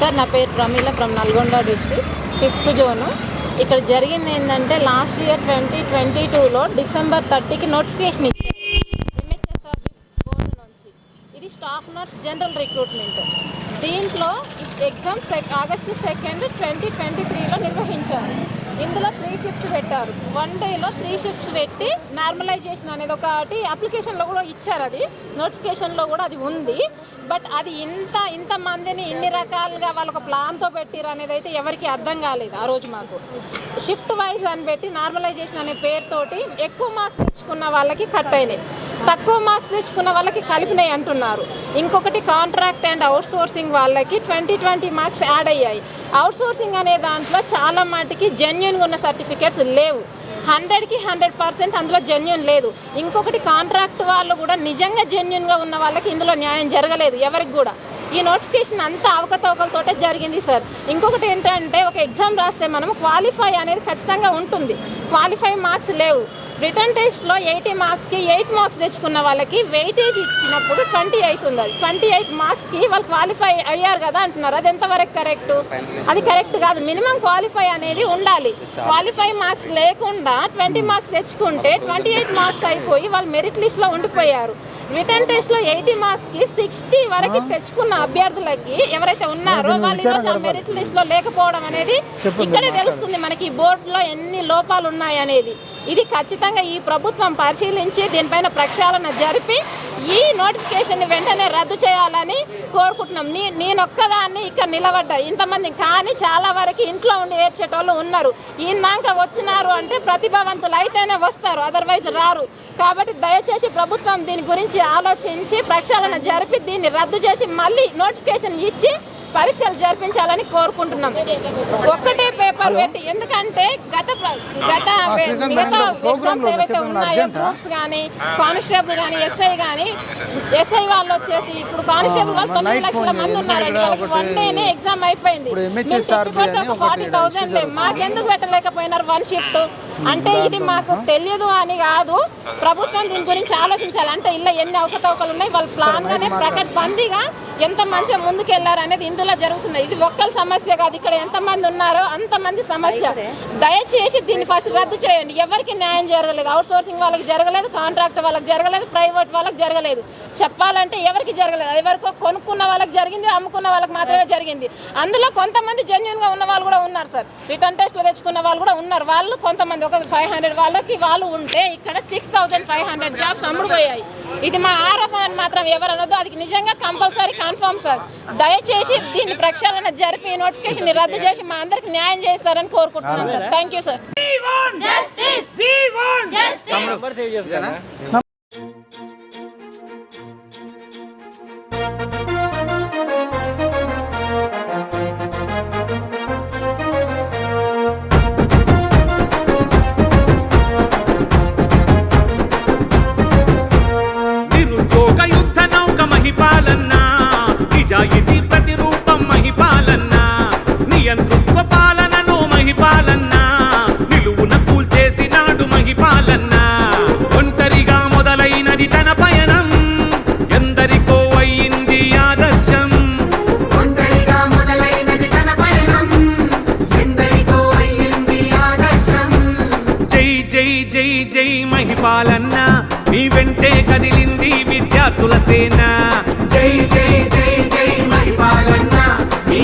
Sir నా పేరు Pramila from Nalgonda district fifth zone. ఇక్కడ జరిగింది ఏంటంటే లాస్ట్ ఇయర్ ట్వంటీ ట్వంటీ టూలో డిసెంబర్ థర్టీకి నోటిఫికేషన్ ఇచ్చారు. బోర్డు నుంచి. ఇది స్టాఫ్ నర్స్ జనరల్ రిక్రూట్మెంట్. దీంట్లో exam sec August second twenty twenty త్రీలో నిర్వహించారు. ఇందులో త్రీ షిఫ్ట్స్ పెట్టారు. వన్ డేలో త్రీ షిఫ్ట్స్ పెట్టి నార్మలైజేషన్ అనేది ఒకటి అప్లికేషన్లో కూడా ఇచ్చారు అది. నోటిఫికేషన్లో కూడా అది ఉంది. బట్ అది ఇంత ఇంత మందిని ఇన్ని రకాలుగా వాళ్ళొక ప్లాన్తో పెట్టారు అనేది అయితే ఎవరికి అర్థం కాలేదు ఆ రోజు మాకు. షిఫ్ట్ వైజ్ అని పెట్టి నార్మలైజేషన్ అనే పేరుతోటి ఎక్కువ మార్క్స్ తెచ్చుకున్న వాళ్ళకి కట్ అయినాయి. తక్కువ మార్క్స్ తెచ్చుకున్న వాళ్ళకి కలిపినాయి అంటున్నారు. ఇంకొకటి కాంట్రాక్ట్ అండ్ అవుట్సోర్సింగ్ వాళ్ళకి ట్వంటీ ట్వంటీ మార్క్స్ యాడ్ అయ్యాయి. అవుట్సోర్సింగ్ అనే దాంట్లో చాలా మటుకి జెన్యున్గా ఉన్న సర్టిఫికేట్స్ లేవు. హండ్రెడ్కి హండ్రెడ్ పర్సెంట్ అందులో జెన్యున్ లేదు. ఇంకొకటి కాంట్రాక్ట్ వాళ్ళు కూడా నిజంగా జెన్యున్గా ఉన్న వాళ్ళకి ఇందులో న్యాయం జరగలేదు ఎవరికి కూడా. ఈ నోటిఫికేషన్ అంతా అవకతవకలతోటే జరిగింది సార్. ఇంకొకటి ఏంటంటే ఒక ఎగ్జామ్ రాస్తే మనం క్వాలిఫై అనేది ఖచ్చితంగా ఉంటుంది. క్వాలిఫై మార్క్స్ లేవు. రిటర్న్ టెస్ట్లో ఎయిటీ మార్క్స్కి ఎయిట్ మార్క్స్ తెచ్చుకున్న వాళ్ళకి వెయిటేజ్ ఇచ్చినప్పుడు ట్వంటీ ఎయిట్ ఉంది అది ట్వంటీ ఎయిట్ మార్క్స్కి వాళ్ళు క్వాలిఫై అయ్యారు కదా అంటున్నారు. అది ఎంతవరకు కరెక్ట్? అది కరెక్ట్ కాదు. మినిమం క్వాలిఫై అనేది ఉండాలి. క్వాలిఫై మార్క్స్ లేకుండా ట్వంటీ మార్క్స్ తెచ్చుకుంటే ట్వంటీ ఎయిట్ మార్క్స్ అయిపోయి వాళ్ళు మెరిట్ లిస్ట్లో ఉండిపోయారు. రిటర్న్ టెస్ట్లో ఎయిటీ మార్క్స్కి సిక్స్టీ వరకు తెచ్చుకున్న అభ్యర్థులకి ఎవరైతే ఉన్నారో వాళ్ళు ఈరోజు ఆ మెరిట్ లిస్ట్లో లేకపోవడం అనేది ఇక్కడే తెలుస్తుంది మనకి బోర్డులో ఎన్ని లోపాలు ఉన్నాయి అనేది ఇది ఖచ్చితంగా ఈ ప్రభుత్వం పరిశీలించి దీనిపైన ప్రక్షాళన జరిపి ఈ నోటిఫికేషన్ వెంటనే రద్దు చేయాలని కోరుకుంటున్నాం. నీ నేనొక్కదాన్ని ఇక్కడ నిలబడ్డా. ఇంతమంది కానీ చాలా వరకు ఇంట్లో ఉండి ఏడ్చేటోళ్ళు ఉన్నారు. ఇందాక వచ్చినారు అంటే ప్రతిభావంతులు అయితేనే వస్తారు అదర్వైజ్ రారు. కాబట్టి దయచేసి ప్రభుత్వం దీని గురించి ఆలోచించి ప్రక్షాళన జరిపి దీన్ని రద్దు చేసి మళ్ళీ నోటిఫికేషన్ ఇచ్చి పరీక్షలు జరిపించాలని కోరుకుంటున్నాం. ఒక్కటే పేపర్ పెట్టి ఎందుకంటే గత గత మిగతా ఎగ్జామ్స్ ఏవైతే ఉన్నాయో గ్రూప్స్ కానీ కానిస్టేబుల్ కానీ ఎస్ఐ కానీ ఎస్ఐ వాళ్ళు వచ్చేసి ఇప్పుడు కానిస్టేబుల్ వాళ్ళు తొమ్మిది లక్షల మంది ఉన్నారండి వాళ్ళకి వన్ డేనే ఎగ్జామ్ అయిపోయింది. ఫార్టీ థౌసండ్ మాకెందుకు పెట్టలేకపోయినారు వన్ షిఫ్ట్ అంటే ఇది మాకు తెలియదు అని కాదు. ప్రభుత్వం దీని గురించి ఆలోచించాలి అంటే ఇలా ఎన్ని అవకతవకలు ఉన్నాయి? వాళ్ళు ప్లాన్ గానే ప్రకటబందీగా ఎంత మంచిగా ముందుకెళ్ళారు అనేది ఇందులో జరుగుతుంది. ఇది ఒక్కరి సమస్య కాదు. ఇక్కడ ఎంత మంది ఉన్నారో అంతమంది సమస్య. దయచేసి దీన్ని ఫస్ట్ రద్దు చేయండి. ఎవరికి న్యాయం జరగలేదు. అవుట్ సోర్సింగ్ వాళ్ళకి జరగలేదు కాంట్రాక్ట్ వాళ్ళకి జరగలేదు ప్రైవేట్ వాళ్ళకి జరగలేదు. చెప్పాలంటే ఎవరికి జరగలేదు? ఎవరికో కొనుక్కున్న వాళ్ళకి జరిగింది అమ్ముకున్న వాళ్ళకి మాత్రమే జరిగింది. అందులో కొంతమంది జెన్యున్గా ఉన్న వాళ్ళు కూడా ఉన్నారు సార్ రిటర్న్ టెస్ట్లో తెచ్చుకున్న వాళ్ళు కూడా ఉన్నారు. వాళ్ళు కొంతమంది ఒక ఫైవ్ హండ్రెడ్ వాళ్ళకి వాళ్ళు ఉంటే ఇక్కడ six thousand five hundred jobs అమ్ముడుపోయాయి. ఇది మా ఆరోపణ మాత్రం ఎవరు అనొద్దు. అది నిజంగా కంపల్సరీ కన్ఫర్మ్ సార్. దయచేసి దీన్ని ప్రక్షాళన జరిపి నోటిఫికేషన్ రద్దు చేసి మా అందరికి న్యాయం చేస్తారని కోరుకుంటున్నాను సార్. థ్యాంక్ యూ సార్ జై మహిపాలన్న నీ వెంటే కదిలింది విద్యార్థుల సేన. జై జై జై జై మహిపాలన్న నీ